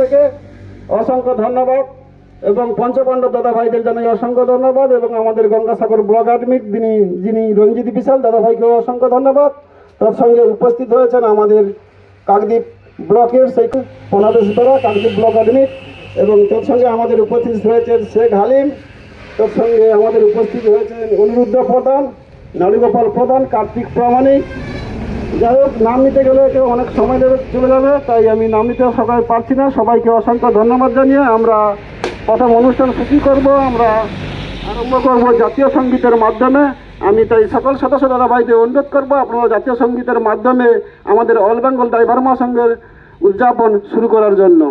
থেকে অসংখ্য ধন্যবাদ এবং পঞ্চপাণ্ডব দাদা ভাইদের জানাই অসংখ্য ধন্যবাদ এবং আমাদের গঙ্গাসাগর ব্লক অ্যাডমিট যিনি যিনি রঞ্জিত বিশাল দাদা ভাইকেও অসংখ্য ধন্যবাদ। তার সঙ্গে উপস্থিত হয়েছেন আমাদের কাকদ্বীপ ব্লকের সেই পনাদেশ দ্বারা কাকদ্বীপ ব্লক অ্যাডমিট এবং তার সঙ্গে আমাদের উপস্থিত হয়েছেন শেখ হালিম, তার সঙ্গে আমাদের উপস্থিত হয়েছেন অনিরুদ্ধ প্রধান নলিগোপাল প্রধান, কার্তিক প্রামাণিক যাই হোক, নাম নিতে গেলে কেউ অনেক সময় দেবে, চলে যাবে, তাই আমি নাম নিতে সবাই পারছি না। সবাইকে অসংখ্য ধন্যবাদ জানিয়ে আমরা প্রথম অনুষ্ঠান সূচি করব। আমরা আরম্ভ করব জাতীয় সঙ্গীতের মাধ্যমে। আমি তাই সকল সদস্য দাদা ভাইদের অনুরোধ করব, আপনারা জাতীয় সঙ্গীতের মাধ্যমে আমাদের অল বেঙ্গল ড্রাইভার মহাসংঘের উদযাপন শুরু করার জন্য।